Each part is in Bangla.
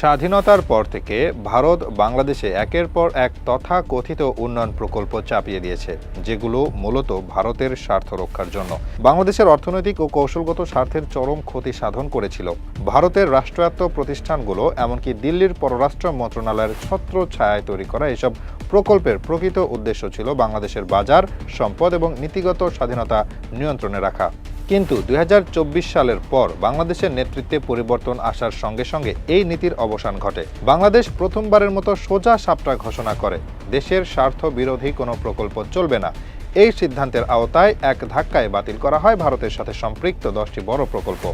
স্বাধীনতার পর থেকে ভারত বাংলাদেশে একের পর এক তথাকথিত উন্নয়ন প্রকল্প চাপিয়ে দিয়েছে, যেগুলো মূলত ভারতের স্বার্থ রক্ষার জন্য। বাংলাদেশের অর্থনৈতিক ও কৌশলগত স্বার্থের চরম ক্ষতি সাধন করেছিল। ভারতের রাষ্ট্রায়ত্ত প্রতিষ্ঠানগুলো, এমনকি দিল্লির পররাষ্ট্র মন্ত্রণালয়ের ছত্র ছায়ায় তৈরি করা এসব প্রকল্পের প্রকৃত উদ্দেশ্য ছিল বাংলাদেশের বাজার, সম্পদ এবং নীতিগত স্বাধীনতা নিয়ন্ত্রণে রাখা। কিন্তু দু হাজার চব্বিশ সালের পর বাংলাদেশের নেতৃত্বে পরিবর্তন আসার সঙ্গে সঙ্গে এই নীতির অবসান ঘটে। বাংলাদেশ প্রথমবারের মতো সোজা সাপটা ঘোষণা করে, দেশের স্বার্থ বিরোধী কোনো প্রকল্প চলবে না। এই সিদ্ধান্তের আওতায় এক ধাক্কায় বাতিল করা হয় ভারতের সাথে সম্পৃক্ত দশটি বড় প্রকল্প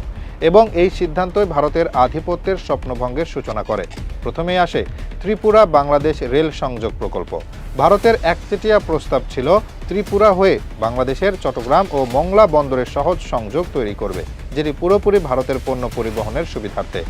এবং এই সিদ্ধান্তই ভারতের আধিপত্যের স্বপ্নভঙ্গের সূচনা করে। প্রথমেই আসে ত্রিপুরা বাংলাদেশ রেল সংযোগ প্রকল্প। ভারতের একচেটিয়া প্রস্তাব ছিল ত্রিপুরা হয়ে বাংলাদেশের চট্টগ্রাম ও মংলা বন্দরের সহজ সংযোগ তৈরি করবে, যেটি পুরোপুরি ভারতের পণ্য পরিবহনের সুবিধার্থে।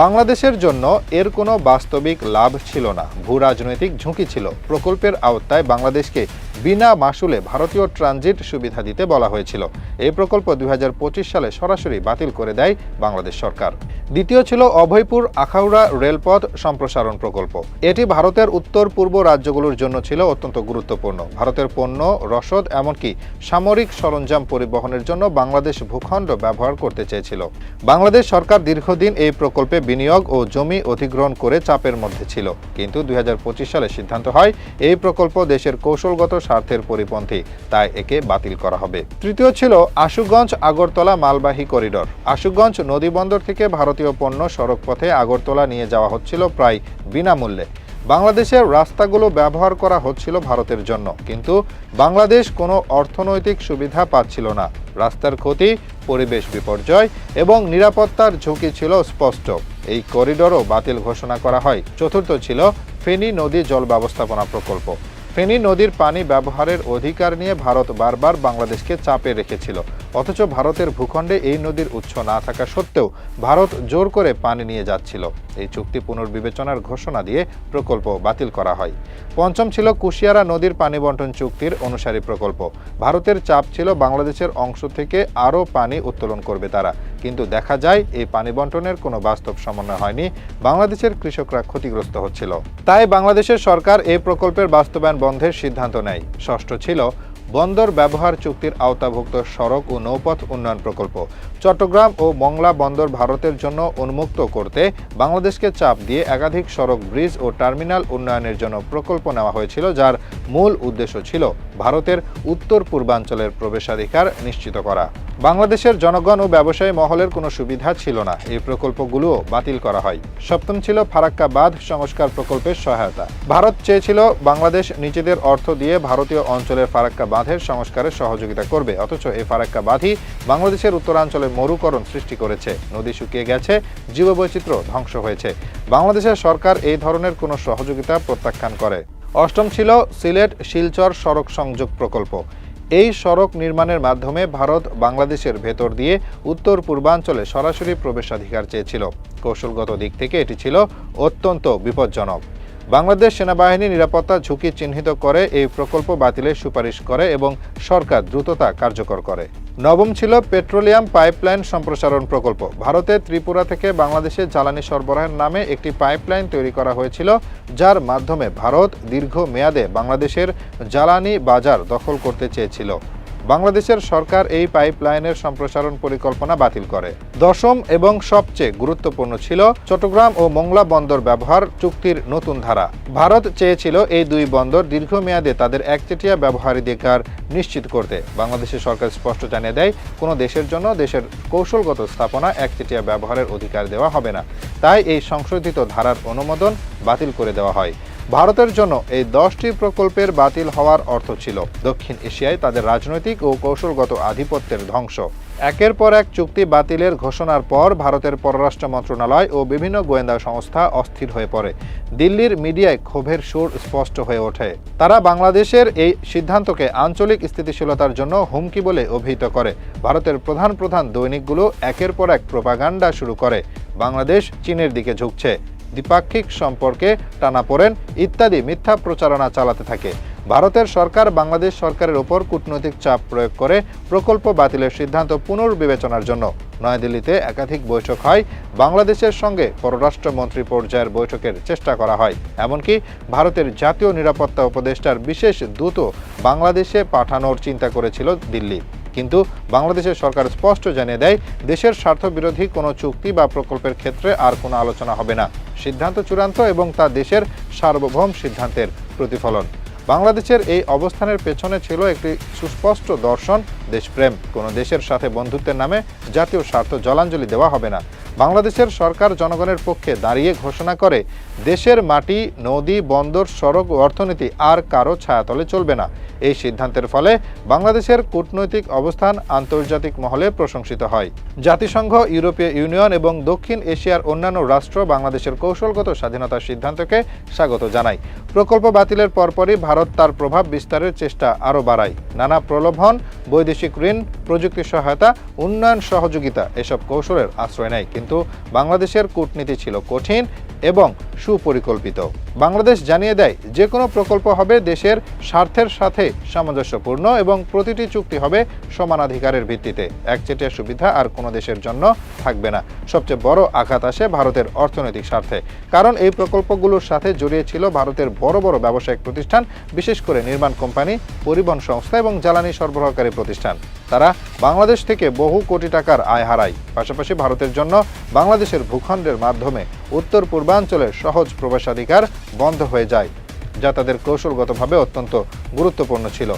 বাংলাদেশের জন্য এর কোনো বাস্তবিক লাভ ছিল না। ভূ রাজনৈতিক ঝুঁকি ছিল। প্রকল্পের আওতায় বাংলাদেশকে বিনা মাসুলে ভারতীয় ট্রানজিট সুবিধা দিতে বলা হয়েছিল। এই প্রকল্প দু হাজার পঁচিশ সালে সরাসরি বাতিল করে দেয় বাংলাদেশ সরকার। দ্বিতীয় ছিল অভয়পুর আখাউড়া রেলপথ সম্প্রসারণ প্রকল্প। এটি ভারতের উত্তর পূর্ব রাজ্যগুলোর জন্য ছিল অত্যন্ত গুরুত্বপূর্ণ। ভারতের পণ্য, রসদ, এমনকি সামরিক সরঞ্জাম পরিবহনের জন্য বাংলাদেশ ভূখণ্ড ব্যবহার করতে চেয়েছিল। বাংলাদেশ সরকার দীর্ঘদিন এই প্রকল্পে বিনিয়োগ ও জমি অধিগ্রহণ করে চাপের মধ্যে ছিল। কিন্তু দুই হাজার পঁচিশ সালে সিদ্ধান্ত হয়, এই প্রকল্প দেশের কৌশলগত স্বার্থের পরিপন্থী, তাই একে বাতিল করা হবে। তৃতীয় ছিল আশুগঞ্জ আগরতলা মালবাহী করিডর। আশুগঞ্জ নদীবন্দর থেকে ভারতীয় পণ্য সড়ক পথে আগরতলা নিয়ে যাওয়া হচ্ছিল প্রায় বিনামূল্যে। বাংলাদেশের রাস্তাগুলো ব্যবহার করা হচ্ছিল ভারতের জন্য, কিন্তু বাংলাদেশ কোনো অর্থনৈতিক সুবিধা পাচ্ছিল না। রাস্তার ক্ষতি, পরিবেশ বিপর্যয় এবং নিরাপত্তার ঝুঁকি ছিল স্পষ্ট। এই করিডরও বাতিল ঘোষণা করা হয়। চতুর্থ ছিল ফেনী নদী জল ব্যবস্থাপনা প্রকল্প। ফেনী নদীর পানি ব্যবহারের অধিকার নিয়ে ভারত বারবার বাংলাদেশকে চাপে রেখেছিল। অথচ ভারতের ভূখণ্ডে এই নদীর উৎস না থাকা সত্ত্বেও ভারত জোর করে পানি নিয়ে যাচ্ছিল। এই চুক্তি পুনর্বিবেচনার ঘোষণা দিয়ে প্রকল্প বাতিল করা হয়। পঞ্চম ছিল কুশিয়ারা নদীর পানি বন্টন চুক্তির অনুসারী প্রকল্প। ভারতের চাপ ছিল বাংলাদেশের অংশ থেকে আরও পানি উত্তোলন করবে তারা। কিন্তু দেখা যায়, এই পানি বন্টনের কোনো বাস্তব সমন্বয় হয়নি। বাংলাদেশের কৃষকরা ক্ষতিগ্রস্ত হচ্ছিল। তাই বাংলাদেশের সরকার এই প্রকল্পের বাস্তবায়ন বন্ধের সিদ্ধান্ত নেয়। ষষ্ঠ ছিল বন্দর ব্যবহার চুক্তির আওতাভুক্ত সড়ক ও নৌপথ উন্নয়ন প্রকল্প। চট্টগ্রাম ও মংলা বন্দর ভারতের জন্য উন্মুক্ত করতে বাংলাদেশকে চাপ দিয়ে একাধিক সড়ক, ব্রিজ ও টার্মিনাল উন্নয়নের জন্য প্রকল্প নেওয়া হয়েছিল, যার মূল উদ্দেশ্য ছিল ভারতের উত্তর পূর্বাঞ্চলের প্রবেশাধিকার নিশ্চিত করা। বাংলাদেশের জনগণ ও ব্যবসায়ী মহলের কোনো সুবিধা ছিল না। এই প্রকল্পগুলোও বাতিল করা হয়। সপ্তম ছিল ফারাক্কা বাঁধ সংস্কার প্রকল্পের সহায়তা। ভারত চেয়েছিল বাংলাদেশ নিজেদের অর্থ দিয়ে ভারতীয় অঞ্চলের ফারাক্কা বাঁধের সংস্কারে সহযোগিতা করবে। অথচ এই ফারাক্কা বাঁধই বাংলাদেশের উত্তরাঞ্চলে মরুকরণ সৃষ্টি করেছে। নদী শুকিয়ে গেছে, জীববৈচিত্র্য ধ্বংস হয়েছে। বাংলাদেশের সরকার এই ধরনের কোনো সহযোগিতা প্রত্যাখ্যান করে। অষ্টম ছিল সিলেট শিলচর সড়ক সংযোগ প্রকল্প। এই সড়ক নির্মাণের মাধ্যমে ভারত বাংলাদেশের ভেতর দিয়ে উত্তর পূর্বাঞ্চলে সরাসরি প্রবেশাধিকার চেয়েছিল। কৌশলগত দিক থেকে এটি ছিল অত্যন্ত বিপজ্জনক। বাংলাদেশ সেনাবাহিনী নিরাপত্তা ঝুঁকি চিহ্নিত করে এই প্রকল্প বাতিলের সুপারিশ করে এবং সরকার দ্রুততা কার্যকর করে। নবম ছিল পেট্রোলিয়াম পাইপলাইন সম্প্রসারণ প্রকল্প। ভারতের ত্রিপুরা থেকে বাংলাদেশে জ্বালানি সরবরাহের নামে একটি পাইপলাইন তৈরি করা হয়েছিল, যার মাধ্যমে ভারত দীর্ঘ মেয়াদে বাংলাদেশের জ্বালানি বাজার দখল করতে চেয়েছিল। বাংলাদেশের সরকার এই পাইপলাইনের সম্প্রসারণ পরিকল্পনা বাতিল করে। দশম এবং সবচেয়ে গুরুত্বপূর্ণ ছিল চট্টগ্রাম ও মোংলা বন্দর ব্যবহার চুক্তির নতুন ধারা। ভারত চেয়েছিল এই দুই বন্দর দীর্ঘমেয়াদে তাদের একচেটিয়া ব্যবহারাধিকার নিশ্চিত করতে। বাংলাদেশের সরকার স্পষ্ট জানিয়ে দেয়, কোনো দেশের জন্য দেশের কৌশলগত স্থাপনা একচেটিয়া ব্যবহারের অধিকার দেওয়া হবে না। তাই এই সংশোধিত ধারার অনুমোদন বাতিল করে দেওয়া হয়। ভারতের জন্য এই দশটি প্রকল্পের বাতিল হওয়ার অর্থ ছিল দক্ষিণ এশিয়ায় তাদের রাজনৈতিক ও কৌশলগত আধিপত্যের ধ্বংস। একের পর এক চুক্তি বাতিলের ঘোষণার পর ভারতের পররাষ্ট্র মন্ত্রণালয় ও বিভিন্ন গোয়েন্দা সংস্থা অস্থির হয়ে পড়ে। দিল্লির মিডিয়ায় ক্ষোভের সুর স্পষ্ট হয়ে ওঠে। তারা বাংলাদেশের এই সিদ্ধান্তকে আঞ্চলিক স্থিতিশীলতার জন্য হুমকি বলে অভিহিত করে। ভারতের প্রধান প্রধান দৈনিকগুলো একের পর এক প্রোপাগান্ডা শুরু করে। বাংলাদেশ চীনের দিকে ঝুঁকছে। দ্বিপাক্ষিক সম্পর্কে টানাপোড়েন ইত্যাদি মিথ্যা প্রচারণা চালাতে থাকে। ভারতের সরকার বাংলাদেশ সরকারের ওপর কূটনৈতিক চাপ প্রয়োগ করে প্রকল্প বাতিলের সিদ্ধান্ত পুনর্বিবেচনার জন্য। নয়াদিল্লিতে একাধিক বৈঠক হয়, বাংলাদেশের সঙ্গে পররাষ্ট্রমন্ত্রী পর্যায়ের বৈঠকের চেষ্টা করা হয়। এমনকি ভারতের জাতীয় নিরাপত্তা উপদেষ্টার বিশেষ দূত বাংলাদেশে পাঠানোর চিন্তা করেছিল দিল্লি। কিন্তু বাংলাদেশের সরকার স্পষ্ট জানিয়ে দেয়, দেশের স্বার্থবিরোধী কোনো চুক্তি বা প্রকল্পের ক্ষেত্রে আর কোনো আলোচনা হবে না। সিদ্ধান্ত চূড়ান্ত এবং তা দেশের সার্বভৌম সিদ্ধান্তের প্রতিফলন। বাংলাদেশের এই অবস্থানের পেছনে ছিল একটি সুস্পষ্ট দর্শন দেশপ্রেম। কোনো দেশের সাথে বন্ধুত্বের নামে জাতীয় স্বার্থ জলাঞ্জলি দেওয়া হবে না। বাংলাদেশের সরকার জনগণের পক্ষে দাঁড়িয়ে ঘোষণা করে, দেশের মাটি, নদী, বন্দর, সড়ক ও অর্থনীতি আর কারও ছায়াতলে চলবে না। এই সিদ্ধান্তের ফলে বাংলাদেশের কূটনৈতিক অবস্থান আন্তর্জাতিক মহলে প্রশংসিত হয়। জাতিসংঘ, ইউরোপীয় ইউনিয়ন এবং দক্ষিণ এশিয়ার অন্যান্য রাষ্ট্র বাংলাদেশের কৌশলগত স্বাধীনতার সিদ্ধান্তকে স্বাগত জানায়। প্রকল্প বাতিলের পরপরই ভারত তার প্রভাব বিস্তারের চেষ্টা আরও বাড়ায়। নানা প্রলোভন বৈদেশিক ঋণ, প্রযুক্তি সহায়তা, উন্নয়ন সহযোগিতা এসব কৌশলের আশ্রয় নেয়। কিন্তু বাংলাদেশের কূটনীতি ছিল কঠিন এবং সুপরিকল্পিত। বাংলাদেশ জানিয়ে দেয় যে কোনো প্রকল্প হবে দেশের স্বার্থের সাথে সামঞ্জস্যপূর্ণ এবং প্রতিটি চুক্তি হবে সমানাধিকারের ভিত্তিতে। একচেটিয়া সুবিধা আর কোনো দেশের জন্য থাকবে না। সবচেয়ে বড় আঘাত আসে ভারতের অর্থনৈতিক স্বার্থে। কারণ এই প্রকল্পগুলোর সাথে জড়িয়ে ছিল ভারতের বড় বড় ব্যবসায়িক প্রতিষ্ঠান, বিশেষ করে নির্মাণ কোম্পানি, পরিবহন সংস্থা এবং জ্বালানি সরবরাহকারী প্রতিষ্ঠান। তারা বাংলাদেশ থেকে বহু কোটি টাকার আয় হারায়। পাশাপাশি ভারতের জন্য বাংলাদেশের ভূখণ্ডের মাধ্যমে উত্তর পূর্বাঞ্চলের সহজ প্রবেশাধিকার বন্ধ হয়ে যায়, যা তাদের কৌশলগতভাবে অত্যন্ত গুরুত্বপূর্ণ ছিল।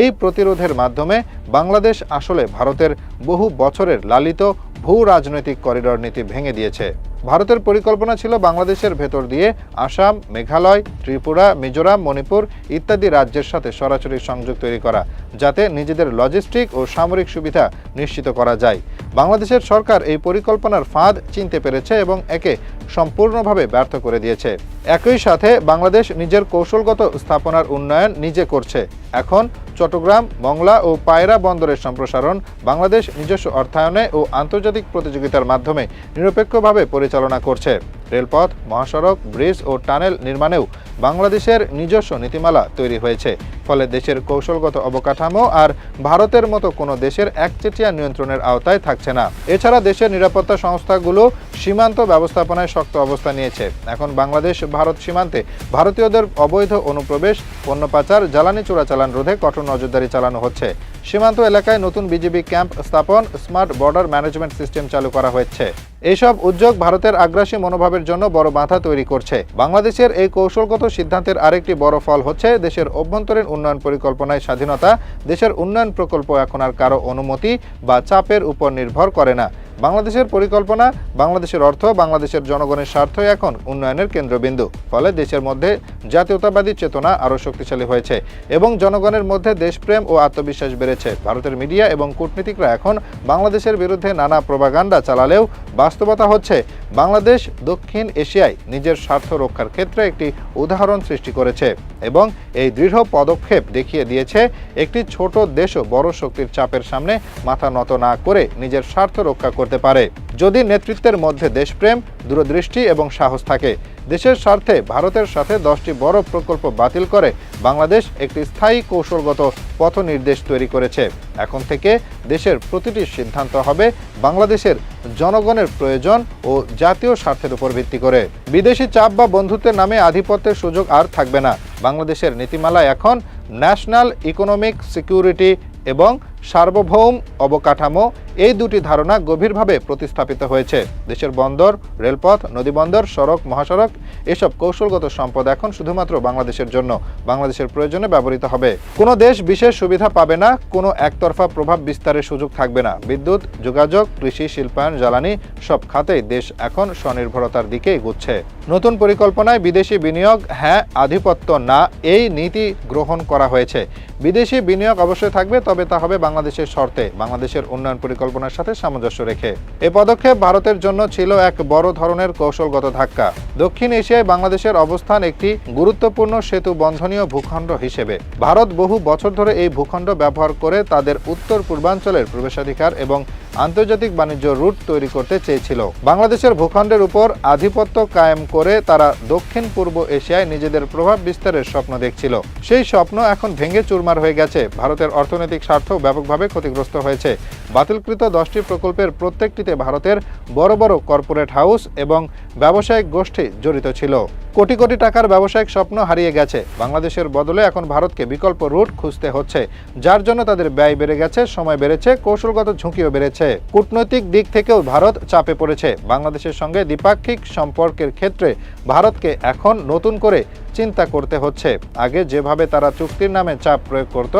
এই প্রতিরোধের মাধ্যমে বাংলাদেশ আসলে ভারতের বহু বছরের লালিত ভূ রাজনৈতিক করিডর নীতি ভেঙে দিয়েছে। ভারতের পরিকল্পনা ছিল বাংলাদেশের ভেতর দিয়ে আসাম, মেঘালয়, ত্রিপুরা, মিজোরাম, মণিপুর ইত্যাদি রাজ্যের সাথে সরাসরি সংযোগ তৈরি করা। যাতে নিজেদের লজিস্টিক ও সামরিক সুবিধা নিশ্চিত করা যায়। বাংলাদেশের সরকার এই পরিকল্পনার ফাঁদ চিনতে পেরেছে এবং একে সম্পূর্ণভাবে ব্যর্থ করে দিয়েছে। একই সাথে বাংলাদেশ নিজের কৌশলগত স্থাপনার উন্নয়ন নিজে করছে। এখন চট্টগ্রাম, মংলা ও পায়রা বন্দরের সম্প্রসারণ বাংলাদেশ নিজস্ব অর্থায়নে ও আন্তর্জাতিক প্রতিযোগিতার মাধ্যমে নিরপেক্ষভাবে পরিচালনা করছে। রেলপথ, মহাসড়ক, ব্রিজ ও টানেল নির্মাণেও বাংলাদেশের নিজস্ব নীতিমালা তৈরি হয়েছে। ফলে দেশের কৌশলগত অবকাঠামো আর ভারতের মতো কোনো দেশের একচেটিয়া নিয়ন্ত্রণের আওতায় থাকছে না। এছাড়া দেশের নিরাপত্তা সংস্থাগুলো সীমান্ত ব্যবস্থাপনায় শক্ত অবস্থা নিয়েছে। এখন বাংলাদেশ, ভারত সীমান্তে ভারতীয়দের অবৈধ অনুপ্রবেশ পণ্য পাচার জ্বালানি চোরাচালান রোধে কঠোর নজরদারি চালানো হচ্ছে। সীমান্ত এলাকায় নতুন বিজিবি ক্যাম্প স্থাপন, স্মার্ট বর্ডার ম্যানেজমেন্ট সিস্টেম চালু করা হয়েছে। এইসব উদ্যোগ ভারতের আগ্রাসী মনোভাবের জন্য বড় বাধা তৈরি করছে। বাংলাদেশের এই কৌশলগত সিদ্ধান্তের আরেকটি বড় ফল হচ্ছে দেশের অভ্যন্তরীণ উন্নয়ন পরিকল্পনায় স্বাধীনতা। দেশের উন্নয়ন প্রকল্প এখন আর কারও অনুমতি বা চাপের উপর নির্ভর করে না। বাংলাদেশের পরিকল্পনা, বাংলাদেশের অর্থ, বাংলাদেশের জনগণের স্বার্থই এখন উন্নয়নের কেন্দ্রবিন্দু। ফলে দেশের মধ্যে জাতীয়তাবাদী চেতনা আরও শক্তিশালী হয়েছে এবং জনগণের মধ্যে দেশপ্রেম ও আত্মবিশ্বাস বেড়েছে। ভারতের মিডিয়া এবং কূটনীতিকরা এখন বাংলাদেশের বিরুদ্ধে নানা প্রবাগান্ডা চালালেও বাস্তবতা হচ্ছে, বাংলাদেশ দক্ষিণ এশিয়ায় নিজের স্বার্থ রক্ষার ক্ষেত্রে একটি উদাহরণ সৃষ্টি করেছে এবং এই দৃঢ় পদক্ষেপ দেখিয়ে দিয়েছে একটি ছোট দেশও বড় শক্তির চাপের সামনে মাথা নত না করে নিজের স্বার্থ রক্ষা করতে পারে। যদি নেতৃত্বের মধ্যে দেশপ্রেম, দূরদৃষ্টি এবং সাহস থাকে, দেশের স্বার্থে ভারতের সাথে দশটি বড় প্রকল্প বাতিল করে বাংলাদেশ একটি স্থায়ী কৌশলগত পথ নির্দেশ তৈরি করেছে। এখন থেকে দেশের প্রতিটি সিদ্ধান্ত হবে বাংলাদেশের জনগণের প্রয়োজন ও জাতীয় স্বার্থের উপর ভিত্তি করে। বিদেশি চাপ বা বন্ধুত্বের নামে আধিপত্যের সুযোগ আর থাকবে না। বাংলাদেশের নীতিমালা এখন ন্যাশনাল ইকোনমিক সিকিউরিটি এবং সার্বভৌম অবকাঠামো, এই দুটি ধারণা গভীরভাবে প্রতিস্থাপিত হয়েছে। দেশের বন্দর, রেলপথ, নদীবন্দর, সড়ক, মহাসড়ক, এসব কৌশলগত সম্পদ এখন শুধুমাত্র বাংলাদেশের জন্য, বাংলাদেশের প্রয়োজনে ব্যবহৃত হবে। কোনো দেশ বিশেষ সুবিধা পাবে না, কোনো একতরফা প্রভাব বিস্তারের সুযোগ থাকবে না। বিদ্যুৎ, যোগাযোগ, কৃষি, শিল্পায়ন, জ্বালানি, সব খাতেই দেশ এখন স্বনির্ভরতার দিকে এগুচ্ছে। নতুন পরিকল্পনায় বিদেশি বিনিয়োগ হ্যাঁ আধিপত্য না, এই নীতি গ্রহণ করা হয়েছে। বিদেশি বিনিয়োগ অবশ্যই থাকবে, তবে তা হবে বাংলাদেশের শর্তে বাংলাদেশের উন্নয়ন পরিকল্পনার সাথে সামঞ্জস্য রেখে। এ পদক্ষেপ ভারতের জন্য ছিল এক বড় ধরনের কৌশলগত ধাক্কা। দক্ষিণ এশিয়ায় বাংলাদেশের অবস্থান একটি গুরুত্বপূর্ণ সেতু বন্ধনীয় ভূখণ্ড হিসেবে। ভারত বহু বছর ধরে এই ভূখণ্ড ব্যবহার করে তাদের উত্তর পূর্বাঞ্চলের প্রবেশাধিকার এবং আন্তর্জাতিক বাণিজ্য রুট তৈরি করতে চেয়েছিল। বাংলাদেশের ভূখণ্ডের উপর আধিপত্য কায়েম করে তারা দক্ষিণ পূর্ব এশিয়ায় নিজেদের প্রভাব বিস্তারের স্বপ্ন দেখছিল। সেই স্বপ্ন এখন ভেঙে চুরমার হয়ে গেছে। ভারতের অর্থনৈতিক স্বার্থ ব্যাপকভাবে ক্ষতিগ্রস্ত হয়েছে। বাতিলকৃত দশটি প্রকল্পের প্রত্যেকটিতে ভারতের বড় বড় কর্পোরেট হাউস এবং ব্যবসায়িক গোষ্ঠী জড়িত ছিল। কোটি কোটি টাকার ব্যবসায়িক স্বপ্ন হারিয়ে গেছে। বাংলাদেশের বদলে এখন ভারতকে বিকল্প রুট খুঁজতে হচ্ছে, যার জন্য তাদের ব্যয় বেড়ে গেছে, সময় বেড়েছে, কৌশলগত ঝুঁকিও বেড়েছে। কূটনৈতিক দিক থেকেও ভারত চাপে পড়েছে। বাংলাদেশের সঙ্গে দ্বিপাক্ষিক সম্পর্কের ক্ষেত্রে ভারতকে এখন নতুন করে চিন্তা করতে হচ্ছে। আগে যেভাবে তারা চুক্তির নামে চাপ প্রয়োগ করত,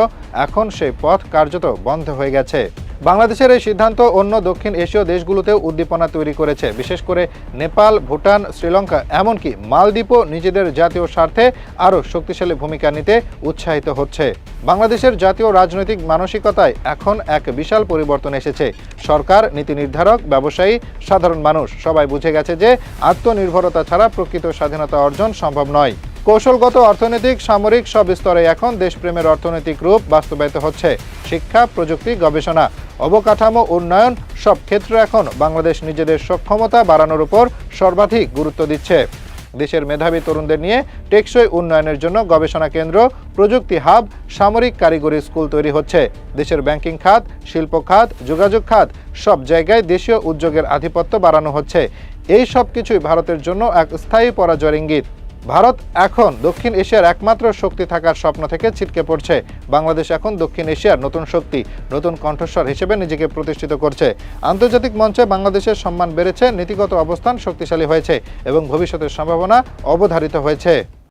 এখন সেই পথ কার্যত বন্ধ হয়ে গেছে। বাংলাদেশের এই সিদ্ধান্ত অন্য দক্ষিণ এশীয় দেশগুলোতেও উদ্দীপনা তৈরি করেছে। বিশেষ করে নেপাল, ভুটান, শ্রীলঙ্কা, এমনকি মালদ্বীপও নিজেদের জাতীয় স্বার্থে আরও শক্তিশালী ভূমিকা নিতে উৎসাহিত হচ্ছে। বাংলাদেশের জাতীয় রাজনৈতিক মানসিকতায় এখন এক বিশাল পরিবর্তন এসেছে। সরকার, নীতি নির্ধারক, ব্যবসায়ী, সাধারণ মানুষ, সবাই বুঝে গেছে যে আত্মনির্ভরতা ছাড়া প্রকৃত স্বাধীনতা অর্জন সম্ভব নয়। কৌশলগত অর্থনৈতিক, সামরিক সব স্তরে এখন দেশপ্রেমের অর্থনৈতিক রূপ বাস্তবায়িত হচ্ছে। শিক্ষা, প্রযুক্তি, গবেষণা অবকাঠামো, উন্নয়ন, সব ক্ষেত্রে এখন বাংলাদেশ নিজেদের সক্ষমতা বাড়ানোর উপর সর্বাধিক গুরুত্ব দিচ্ছে। দেশের মেধাবী তরুণদের নিয়ে টেকসই উন্নয়নের জন্য গবেষণা কেন্দ্র, প্রযুক্তি হাব, সামরিক কারিগরি স্কুল তৈরি হচ্ছে। দেশের ব্যাংকিং খাত, শিল্প খাত, যোগাযোগ খাত, সব জায়গায় দেশীয় উদ্যোগের আধিপত্য বাড়ানো হচ্ছে। এই সব কিছুই ভারতের জন্য এক স্থায়ী পরাজয়ের ইঙ্গিত। ভারত এখন দক্ষিণ এশিয়ার একমাত্র শক্তি থাকার স্বপ্ন থেকে ছিটকে পড়ছে। বাংলাদেশ এখন দক্ষিণ এশিয়ার নতুন শক্তি, নতুন কণ্ঠস্বর হিসেবে নিজেকে প্রতিষ্ঠিত করছে। আন্তর্জাতিক মঞ্চে বাংলাদেশের সম্মান বেড়েছে, নীতিগত অবস্থান শক্তিশালী হয়েছে এবং ভবিষ্যতের সম্ভাবনা অবধারিত হয়েছে।